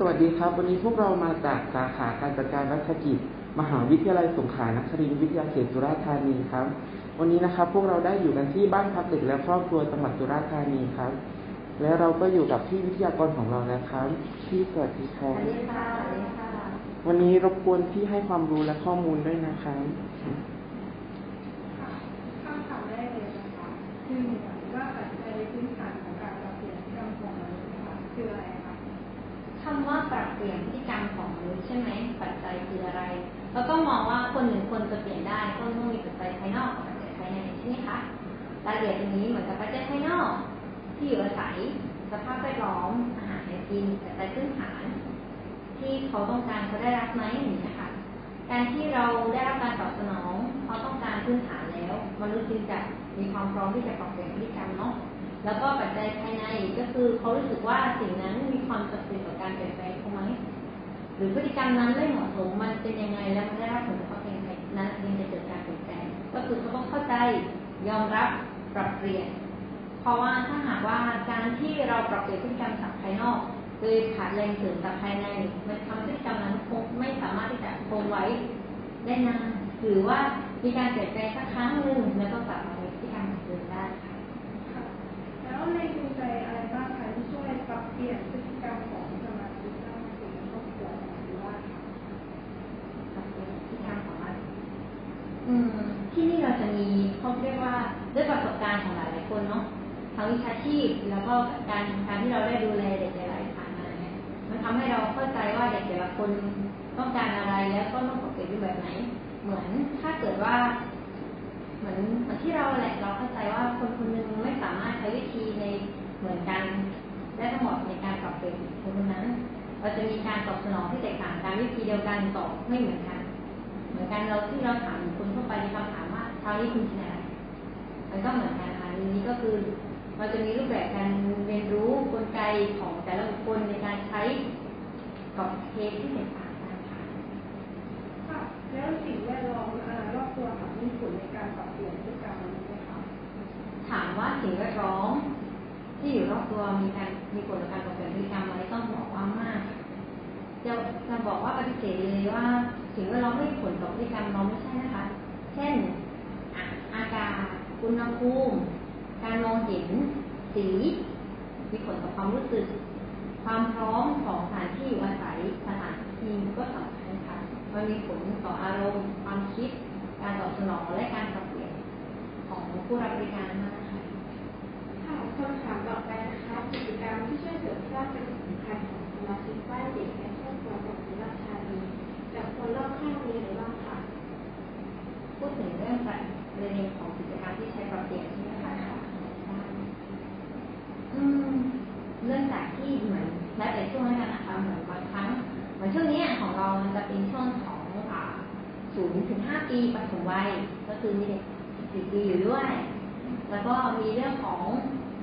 สวัสดีครับ วันนี้พวกเรามาจากสาขาการจัดการรัชกิจ มหาวิทยาลัยสงขลานครินทร์วิทยาเขตสุราษฎร์ธานีครับ วันนี้นะครับพวกเราได้อยู่กันที่บ้านพักเด็กและครอบครัวจังหวัดสุราษฎร์ธานีครับ และเราก็อยู่กับพี่วิทยากรของเรานะครับพี่สวัสดีคสรับวัสดีค่ะสวัสดีค่ะวันนี้รบกวนพี่ให้ความรู้และข้อมูลด้วยนะครับ ค่ะคำถามแรกเลยนะคะคือว่าปัจจัยพื้นฐานของการปรับเปลี่ยนพฤติกรรมของมนุษย์นะคะคืออะไรคะ คำว่า ปรับเปลี่ยนพฤติกรรมของมนุษย์ใช่ไหมปัจจัยคืออะไร แล้วก็มองว่าคนหนึ่งคนจะเปลี่ยนได้ก็ต้องมีปัจจัยภายนอกกับปัจจัยภายในใช่ไหมคะรายละเอียดตรงนี้เหมือนกับปัจจัยภายนอก ที่อยู่อาศัยสภาพแวดล้อมอาหารการกินปัจจัยพื้นฐาน ที่เขาต้องการเขาได้รับไหมอย่างนี้นะคะการที่เราได้รับการตอบสนองเขาต้องการพื้นฐานแล้ว มนุษย์จึงจะมีความพร้อมที่จะปรับเปลี่ยนพฤติกรรมเนาะ แล้วก็ปัจจัยภายในก็คือเขารู้สึกว่าสิ่งนั้นมีความจำเป็นต่อการเปลี่ยนแปลงเขาไหมหรือพฤติกรรมนั้นไม่เหมาะสมมันเป็นยังไงแล้วมันได้รับผลกระทบยังไงนั้นจึงจะเกิดการเปลี่ยนแปลงก็คือเขาต้องเข้าใจยอมรับปรับเปลี่ยน เพราะว่าถ้าหากว่าการที่เราปรับเปลี่ยนพฤติกรรมจากภายนอกโดยขาดแรงเสริมจากภายในมันทำให้พฤติกรรมนั้นคงไม่สามารถที่จะคงไว้ได้นานหรือว่ามีการเปลี่ยนแปลงสักครั้งหนึ่งแล้วก็กลับ แล้วแรงจูงใจอะไรบ้างคะที่ช่วยปรับเปลี่ยนพฤติกรรมของสมาชิกในครอบครัวของคุณว่าค่ะกับเป็นที่การของมันอืมที่นี่เราจะมีเขาเรียกว่าด้วยประสบการณ์ของหลายๆคนเนาะทั้งวิชาชีพแล้วก็การการที่เราได้ดูแลเด็กหลายๆฐานมาเนี่ยมันทำให้เราเข้าใจว่าเด็กแต่ละคนต้องการอะไรแล้วก็ต้องปรับเปลี่ยนรูปแบบไหน เหมือนถ้าเกิดว่า เหมือนเหมือนที่เราแหละเราเข้าใจว่าคนคนหนึ่งไม่สามารถใช้วิธีในเหมือนกันได้ทั้งหมดในการปรับเปลี่ยนคนคนนั้น เราจะมีการตอบสนองที่แตกต่างกันวิธีเดียวกันตอบไม่เหมือนกัน เหมือนกันเราที่เราถามคนทั่วไปในคำถามว่าเช้านี้คุณกินอะไรมันก็เหมือนกันค่ะนี้ก็คือ เราจะมีรูปแบบการเรียนรู้กลไกของแต่ละบุคคลในการใช้กับเคสที่แตกต่างกันค่ะแล้วสิ่งแวดล้อม ตัวค่ะมีผลในการปรับเปลี่ยนพฤติกรรมนุษย์ไหมคะถามว่าสิ่งแวดล้อมที่อยู่รอบตัวมีการมีผลต่อการปรับเปลี่ยนพฤติกรรมไหมต้องบอกว่ามาก จะจะบอกว่าปฏิเสธเลยว่าสิ่งแวดล้อมไม่มีผลต่อพฤติกรรมเราไม่ใช่นะคะ เช่นอะอากาศอุณหภูมิการมองเห็นสีมีผลต่อความรู้สึก ความพร้อมของสถานที่อยู่อาศัยสถานที่ก็สำคัญค่ะมันมีผลต่ออารมณ์ ความคิด การตอบสนองและการปรับเปลี่ยนของผู้รับบริการมากค่ะค่ะคำถามต่อไปนะคะกิจกรรมที่ช่วยเสริมสร้างเป็นสำคัญของสมาชิกบ้านเด็กและครอบครัวของสุราษฎร์ธานีจากคนรอบข้างมีอะไรบ้างคะพูดถึงเรื่องประเด็นของกิจกรรมที่ใช้ปรับเปลี่ยนใช่ไหมคะอืมเรื่องจากที่เหมือนแล้วแต่ช่วงนั้นนะคะเหมือนบางครั้งเหมือนช่วงเนี้ยของเรามันจะเป็นช่วงของอ่า ศูนย์ถึงห้าปีปฐมวัยก็คือมีเด็กสิบปีอยู่ด้วย แล้วก็มีเรื่องของ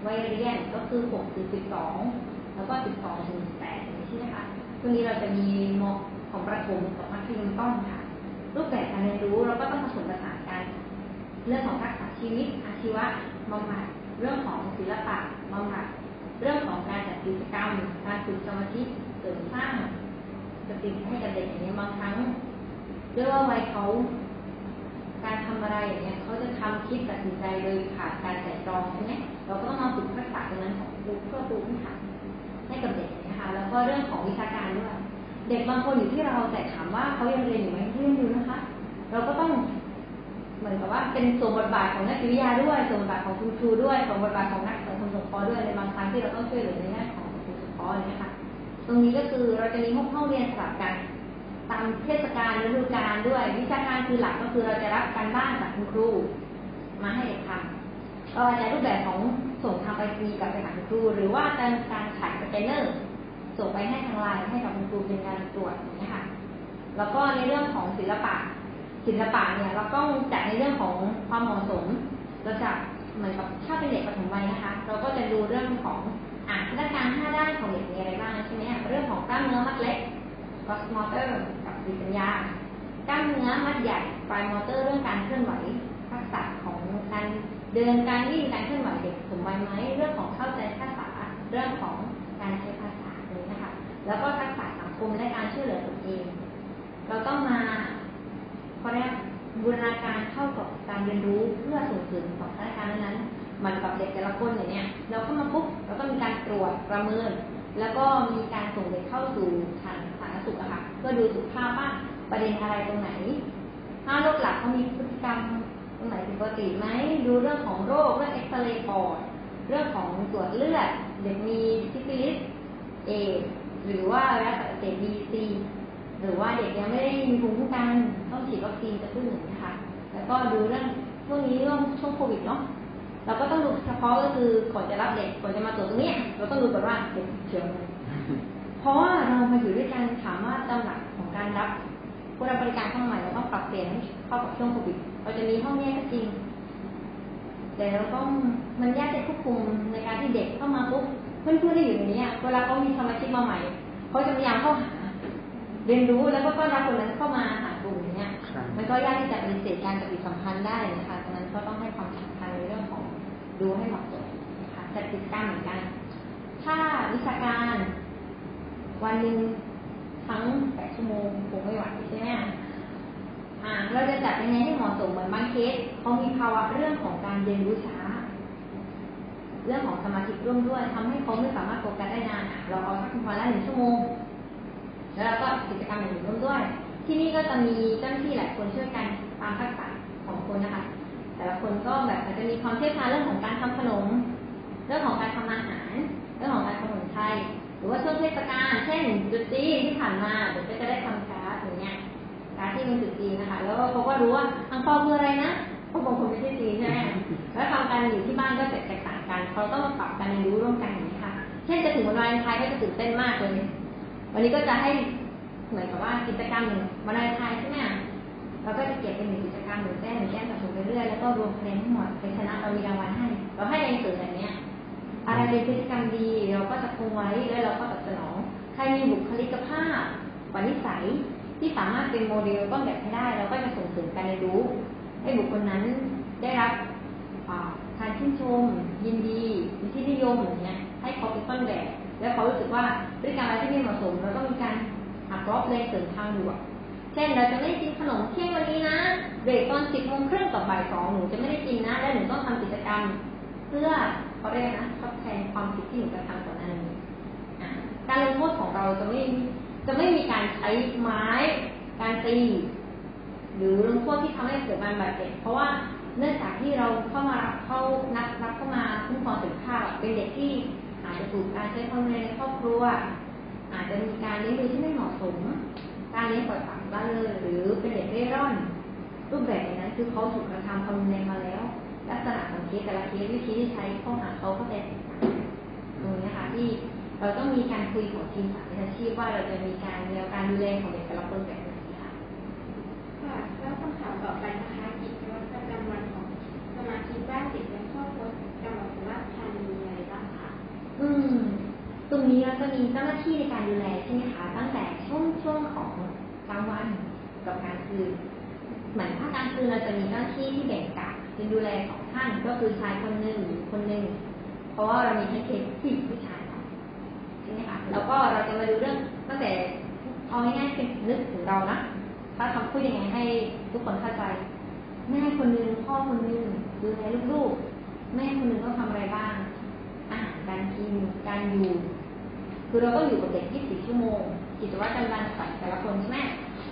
วัยเรียนก็คือหกถึงสิบสองแล้วก็สิบสองถึงแปดใช่ไหมคะช่วงนี้เราจะมีมของประถมกับมัธยมต้นค่ะ รูปแบบการเรียนรู้เราก็ต้องผสมผสานกัน เรื่องของทักษะชีวิตอาชีวะบำบัดเรื่องของศิลปะบำบัดเรื่องของการจัดกิจกรรม การฝึกสมาธิเสริมสร้างสติให้กับเด็กอย่างนี้บางครั้ง เรียกว่าวัยเขาการทำอะไรอย่างเงี้ยเขาจะทำคิดตัดสินใจโดยขาดการแต่ตรองใช่ไหมเราก็ต้องมาฝึกทักษะตรงนั้นของครูเพื่อปูพื้นฐานให้กับเด็กนะคะแล้วก็เรื่องของวิชาการด้วยเด็กบางคนอยู่ที่เราแต่ถามว่าเขายังเรียนอยู่ไหมเรียนอยู่นะคะ เราก็ต้องเหมือนกับว่าเป็นส่วนบทบาทของนักจิตวิทยาด้วยส่วนบทบาทของคุณครูด้วยส่วนบทบาทของนักสังคมสงเคราะห์ด้วยในบางครั้งที่เราต้องช่วยเหลือในแง่ของสังคมสงเคราะห์อย่างเนี่ยค่ะตรงนี้ก็คือเราจะมีห้องห้องเรียนสลับกัน ตามเทศกาลฤดูกาลด้วย วิชาการคือหลักก็คือเราจะรับการบ้านจากคุณครูมาให้เด็กทำก็อาจจะรูปแบบของส่งทางไปรีกับไปหาคุณครู หรือว่าการการฉายสแกนเนอร์ส่งไปให้ทางไลน์ให้กับคุณครูเป็นการตรวจนี้ยค่ะแล้วก็ในเรื่องของศิลปะ ศิลปะเนี่ยเราต้องจัดในเรื่องของความเหมาะสมเราจะเหมือนกับถ้าเป็นเด็กปฐมวัยนะคะ เราก็จะดูเรื่องของอ่านพัฒนาการห้าด้านของเด็กมีอะไรบ้างใช่ไหมเรื่องของกล้ามเนื้อมัดเล็ก gross motor กับสติปัญญากล้ามเนื้อมัดใหญ่ fine motor เรื่องการเคลื่อนไหวทักษะของการเดินการวิ่งการเคลื่อนไหวเด็กสมวัยไหมเรื่องของเข้าใจภาษาเรื่องของการใช้ภาษาเลยนะคะแล้วก็ทักษะสังคมและการช่วยเหลือตนเองเราต้องมาเขาเรียกบูรณาการเข้ากับการเรียนรู้เพื่อส่งเสริมต่อสถานการณ์นั้นมันกับเด็กแต่ละคนอย่างเนี้ยเราเข้ามาปุ๊บเราก็มีการตรวจประเมิน แล้วก็มีการส่งเด็กเข้าสู่ฐาน สุขค่ะ เพื่อดูสุขภาพว่าประเด็นอะไรตรงไหน ถ้าโรคหลักเขามีพฤติกรรมตรงไหนผิดปกติไหมดูเรื่องของโรคเรื่องเอ็กซเรย์ปอดเรื่องของตรวจเลือดเด็กมีซิฟิลิสเอหรือว่าไวรัสตับอักเสบบีซีหรือว่าเด็กยังไม่ได้มีภูมิคุ้มกันต้องฉีดวัคซีนกระตุ้นนะคะแล้วก็ดูเรื่องช่วงนี้เรื่องช่วงโควิดเนาะเราก็ต้องดูเฉพาะก็คือก่อนจะรับเด็กก่อนจะมาตรวจตรงนี้เราต้องดูก่อนว่าเด็กเชื้อไหม เพราะว่าเรามาอยู่ด้วยกันถามว่าตามหลักของการรับผู้รับบริการเข้าใหม่เราต้องปรับเปลี่ยนให้เข้ากับช่วงโควิดเราจะมีห้องแยกก็จริง แต่เราต้องมันยากจะควบคุมในการที่เด็กเข้ามาปุ๊บเพื่อนๆที่อยู่ในนี้อะเวลาเขามีสมาชิกมาใหม่เขาจะพยายามเข้าหาเรียนรู้แล้วก็ต้อนรับคนนั้นเข้ามาหากลุ่มอย่างเนี้ยครับมันก็ยากที่จะปฏิเสธการปฏิสัมพันธ์ได้นะคะฉะนั้นก็ต้องให้ความสำคัญในเรื่องของดูให้เหมาะสมนะคะจัดกิจกรรมเหมือนกัน ถ้าวิชาการ วันหนึ่งทั้งแปดชั่วโมงคงไม่ไหวใช่ไหมอ่าเราจะจัดยังไงให้เหมาะสมเหมือนบางเคสเขามีภาวะเรื่องของการเรียนรู้ช้า เรื่องของสมาธิร่วมด้วยทำให้เขาไม่สามารถโฟกัสได้นานเราเอาสักวันละหนึ่งชั่วโมง แล้วเราก็กิจกรรมอื่นร่วมด้วย ที่นี่ก็จะมีเจ้าหน้าที่หลายคนช่วยกันตามทักษะของคนนะคะ แต่ละคนก็แบบอาจจะมีความเชี่ยวชาญเรื่องของการทำขนม เรื่องของการทำอาหาร เรื่องของการทำขนมไทย หรือว่าช่วงเทศกาลเช่นจุดจีนที่ผ่านมาเดี๋ยวก็จะได้ทำการ์ดอย่างเงี้ยการ์ดที่เป็นจุดจีนนะคะ แล้วเขาก็รู้ว่าอังเปาคืออะไรนะเพราะบางคนไม่ใช่จีนใช่ไหมแล้วทำกันอยู่ที่บ้านก็แตกต่างกันเขาต้องมาปรับการเรียนรู้ร่วมกันอย่างนี้ค่ะ เช่นจะถึงวันวาเลนไทน์ก็จะตื่นเต้นมากเลยวันนี้ก็จะให้เหมือนกับว่ากิจกรรมหนึ่งวันวาเลนไทน์ใช่ไหมเราก็จะเก็บเป็นหนึ่งกิจกรรมหนึ่งแต้มหนึ่งแต้มสะสมไปเรื่อยแล้วก็รวมคะแนนทั้งหมดเป็นชนะเรามีรางวัลให้ เราให้แรงเสริมแบบเนี้ย อะไรเป็นพฤติกรรมดีเราก็จะคงไว้แล้วเราก็ตอบสนอง ใครมีบุคลิกภาพวนิสัยที่สามารถเป็นโมเดลต้นแบบให้ได้ เราก็จะส่งเสริมการเรียนรู้ ให้บุคคลนั้นได้รับการชื่นชม ยินดีมีที่นิยมอย่างเงี้ยให้เขาเป็นต้นแบบ แล้วเขารู้สึกว่าพฤติกรรมอะไรที่ไม่เหมาะสมเราก็มีการหักลบเลยเสริมทางบวกเช่นเราจะไม่กินขนมเที่ยงวันนี้นะเบรกตอนสิบโมงครึ่งกับบ่ายสองหนูจะไม่ได้กินนะ และหนูต้องทำกิจกรรม เพื่อ เขาเรียกนะทดแทนความผิดที่หนูกระทำก่อนหน้านี้การลงโทษของเราจะไม่จะไม่มีการใช้ไม้ การตีหรือลงโทษที่ทำให้เกิดการบาดเจ็บเพราะว่าเนื่องจากที่เราเข้ามารับเข้านักรับเข้ามาคุ้มครองสินค้าพเป็นเด็กที่อาจจะถูกการใช้ความรุนแรงในครอบครัว อาจจะมีการเลี้ยงดูที่ไม่เหมาะสม การเลี้ยงปล่อยปละละเลยหรือเป็นเด็กเร่ร่อน รูปแบบนั้นคือเขาถูกกระทำความรุนแรงมาแล้ว ลักษณะของเคสแต่ละเคสวิธีที่ใช้ข้อหาเขาก็แตกต่างตรงนี้ค่ะที่เราต้องมีการคุยของทีมสาวิชาชีพว่าเราจะมีการแนวการดูแลของเด็กแต่ละคนแบบไหนค่ะค่ะแล้วคำถามต่อไปนะคะกิจวัตรประจำวันของสมาชิกบ้านเด็กและครอบครัวจังหวัดสุราษฎร์ธานีมีอะไรบ้างคะอืมตรงนี้เราจะมีเจ้าหน้าที่ในการดูแลใช่ไหมคะตั้งแต่ช่วงช่วงของกลางวันกับกลางคืนเหมือนถ้ากลางคืนเราจะมีเจ้าหน้าที่ที่แบ่งกะ เป็นดูแลสองท่านก็คือชายคนหนึ่งหญิงคนหนึ่งเพราะว่าเรามีทั้เคสผู้หญิงผู้ชายใช่ไหมคะแล้วก็เราจะมาดูเรื่องตั้งแต่เอาง่ายๆเป็นนึกถึงเรานะถ้าทำพูดยังไงให้ทุกคนเข้าใจ แม่คนหนึ่งพ่อคนหนึ่งดูแลลูกๆแม่คนหนึ่งต้องทำอะไรบ้างอาหารการกินการอยู่ คือเราต้องอยู่กับเด็ก 24 ชั่วโมงกิจวัตรประจำวันของแต่ละคนใช่ไหม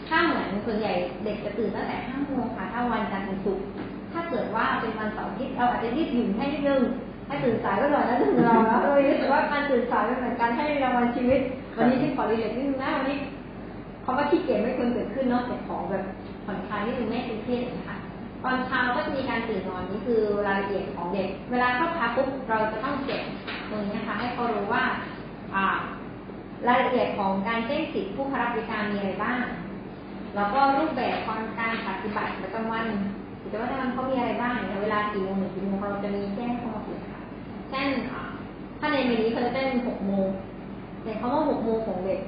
ถ้าเหมือนส่วนใหญ่เด็กจะตื่นตั้งแต่5โมงค่ะถ้าวันจันทร์ถึงศุกร์ ถ้าเกิดว่าเป็นวันเสาร์อาทิตย์เราอาจจะรีบหยุ่นให้นิดนึงให้ตื่นสายก็หน่อยนะถึงเราแล้วเออรู้สึกว่าการตื่นสายเป็นเหมือนการให้รางวัลชีวิต วันนี้ที่ขอรีเลทนิดนึงนะวันนี้คำว่าขี้เกียจไม่ควรเกิดขึ้นเนาะแต่ขอแบบผ่อนคลายนิดนึงไม่เป็นเครียดนะคะตอนเช้าก็จะมีการตื่นนอนนี่คือรายละเอียดของเด็ก เวลาเข้าพักปุ๊บเราจะต้องเก็บตรงนี้นะคะให้เขารู้ว่าอ่ารายละเอียดของการแจ้งสิทธิผู้เข้ารับบริการมีอะไรบ้าง แล้วก็รูปแบบของการปฏิบัติประจำวัน กิจวัตรประจำวันเขามีอะไรบ้างเวลากี่โมงถึงกี่โมงเราจะมีแจ้งเข้ามาเลยค่ะเช่นถ้าในเมนี้เขาจะแจ้งหกโมงแต่เขาว่าหกโมงของเด็ก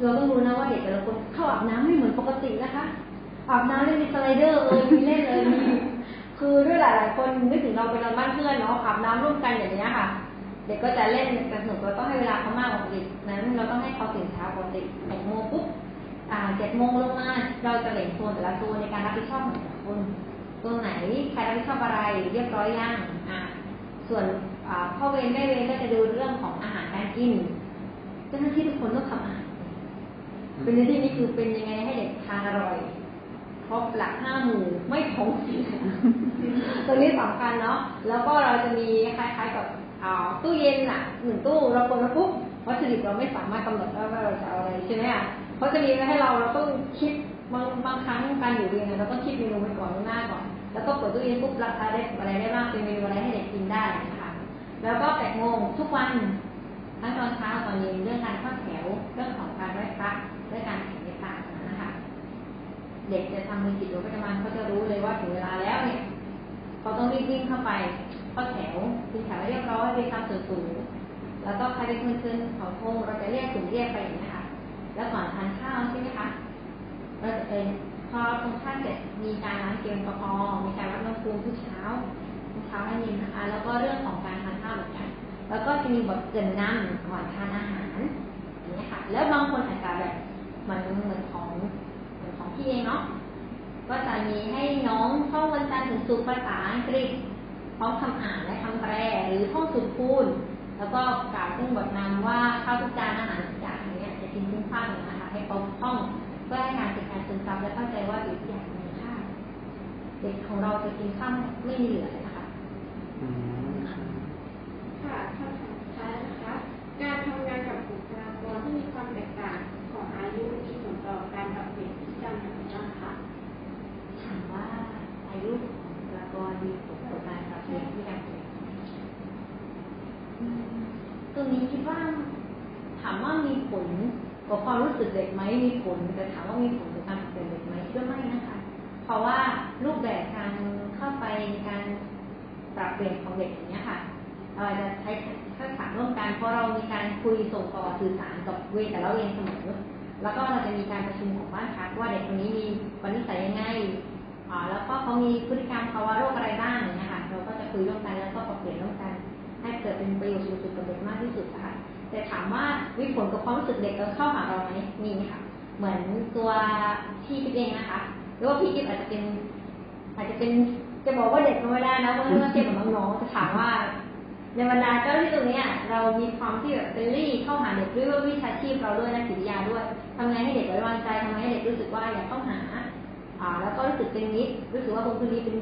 เราต้องรู้นะว่าเด็กแต่ละคนเข้าอาบน้ำไม่เหมือนปกตินะคะอาบน้ำเล่นมีสไลเดอร์เอยมีเล่นเลยมีคือด้วยหลายๆคนนึกถึงเราไปนอนบ้านเพื่อนเนาะอาบน้ำร่วมกันอย่างเนี้ยค่ะ เด็กก็จะเล่นกันสนุกเราต้องให้เวลาเขามากกว่าปกตินั้นเราต้องให้เขาตื่นเช้ากว่าปกติหกโมงปุ๊บ เจ็ดโมงลงมาเราจะแบ่งโซนแต่ละโซนในการรับผิดชอบของแต่ละคนตัวไหนใครรับผิดชอบอะไรเรียบร้อยยังอ่าส่วนพ่อเวรแม่เวรก็จะดูเรื่องของอาหารการกินเจ้าหน้าที่ทุกคนต้องทำอาหารเป็นในที่นี้คือเป็นยังไงให้เด็กทานอร่อยครบหลักห้าหมู่ไม่ท้องเสียตัวนี้สำคัญเนาะแล้วก็เราจะมีคล้ายๆกับตู้เย็นอะหนึ่งตู้เราเปิดมาปุ๊บวัตถุดิบเราไม่สามารถกำหนดได้ว่าเราจะเอาอะไรใช่ไหมอะ เขาจะมีไว้ให้เราเราต้องคิดบางบางครั้งการอยู่เรียนเราต้องคิดเมนูไว้ก่อนล่วงหน้าก่อน แล้วก็เปิดตู้เย็นปุ๊บราคาได้อะไรได้บ้างเป็นเมนูอะไรให้เด็กกินได้นะคะแล้วก็แปดโมงทุกวันทั้งตอนเช้าตอนเย็นเรื่องการข้าแถวเรื่องของการไหว้พระเรื่องการแข่งในศานานะคะเด็กจะทำในกิจวัตรประจำวันเขาจะรู้เลยว่าถึงเวลาแล้วเนี่ยเขาต้องรีบวิ่งเข้าไปเข้าแถวเป็นแถวให้เรียบร้อยเป็นคำส่วนสูงแล้วก็ใครเป็นคนขึ้นเขาโทงเราจะเรียกกลุ่มเรียกไปอย่างนี้ค่ะ แล้วก่อนทานข้าวใช่ไหมคะเราจะเป็นพอตรงข้าวเสร็จมีการล้างเจลแอลกอฮอล์มีการวัดอุณหภูมิทุกเช้าทุกเช้าให้เย็นนะคะ แล้วก็เรื่องของการทานข้าวเหมือนกันแล้วก็จะมีบทเกรินนำก่อนทานอาหารอย่างนี้ค่ะ แล้วบางคนอาจจะแบบเหมือนเหมือนของเหมือนของพี่เองเนาะก็จะมีให้น้องท่องวันจันทร์ถึงศุกร์ภาษาอังกฤษพร้อมคำอ่านและคำแปลหรือท่องสุดคูณแล้วก็กล่าวซึ่งบทนำว่าข้าวทุกจานอาหาร ข้างนะคะให้เขาท่องเพื่อให้การเป็นการซึมซับและเข้าใจว่าทุกอย่างมีค่าเด็กของเราจะกินข้าวไม่มีเหลือนะคะคำถามสุดท้ายนะคะ การทำงานกับบุคลากรที่มีความแตกต่างของอายุมีผลต่อการปรับเปลี่ยนพฤติกรรมอย่างไรบ้างคะ ถามว่าอายุของบุคลากรมีผลต่อการปรับเปลี่ยนที่การเปลี่ยนอืมตรงนี้คิดว่า ถามว่ามีผลกับความ รู้สึกเด็กไหมมีผลแต่ถามว่ามีผลกับการเปลี่ยนเด็กไหมคิดว่าไม่นะคะ เพราะว่ารูปแบบการเข้าไปในการปรับเปลี่ยนของเด็กอย่างเนี้ยค่ะเราจะใช้ทักษะร่วมกันเพราะเรามีการคุยส่งต่อสื่อสารกับเวรแต่ละเวรเสมอแล้วก็เราจะมีการประชุมของบ้านพักว่าเด็กคนนี้มีปณิสัยยังไงอ่าแล้วก็เขามีพฤติกรรมภาวะโรคอะไรบ้างอย่างเงี้ยค่ะเราก็จะคุยร่วมกันแล้วก็ปรับเปลี่ยนร่วมกัน ให้เกิดเป็นประโยชน์สูงสุดกับเด็กมากที่สุดค่ะ แต่ถามว่ามีผลกับความรู้สึกเด็กเออเข้าหาเราไหมมีค่ะ เหมือนตัวพี่กิ๊บเองนะคะ หรือว่าพี่กิ๊บอาจจะเป็น อาจจะเป็นจะบอกว่าเด็กก็ไม่ได้นะเพราะว่าเทียบกับน้องๆจะถามว่า ในบรรดาเจ้าที่ตรงนี้เรามีความที่แบบเฟรนลี่เข้าหาเด็กด้วยว่าวิชาชีพเราด้วยนักจิตวิทยาด้วยทำไงให้เด็กไว้วางใจทำไงให้เด็กรู้สึกว่าอยากเข้าหา อ่า แล้วก็รู้สึกเป็นมิตรรู้สึกว่าคนคนนี้เป็น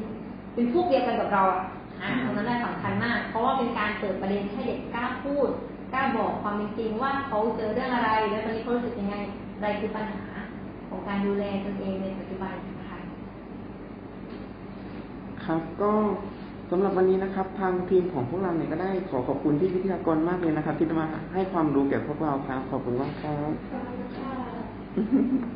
เป็นพวกเดียวกันกับเราอะอ่าตรงนั้นได้สำคัญมาก เพราะว่าเป็นการเปิดประเด็นให้เด็กกล้าพูด กล้าบอกความเป็นจริงว่าเขาเจอเรื่องอะไร แล้วตอนนี้เขารู้สึกยังไงอะไรคือปัญหาของการดูแลตนเองในปัจจุบันนะคะครับก็สำหรับวันนี้นะครับ ทางทีมของพวกเราเนี่ยก็ได้ขอขอบคุณที่วิทยากรมากเลยนะครับ ที่มาให้ความรู้แก่พวกเราครับขอบคุณมากครับขอบคุณค่ะ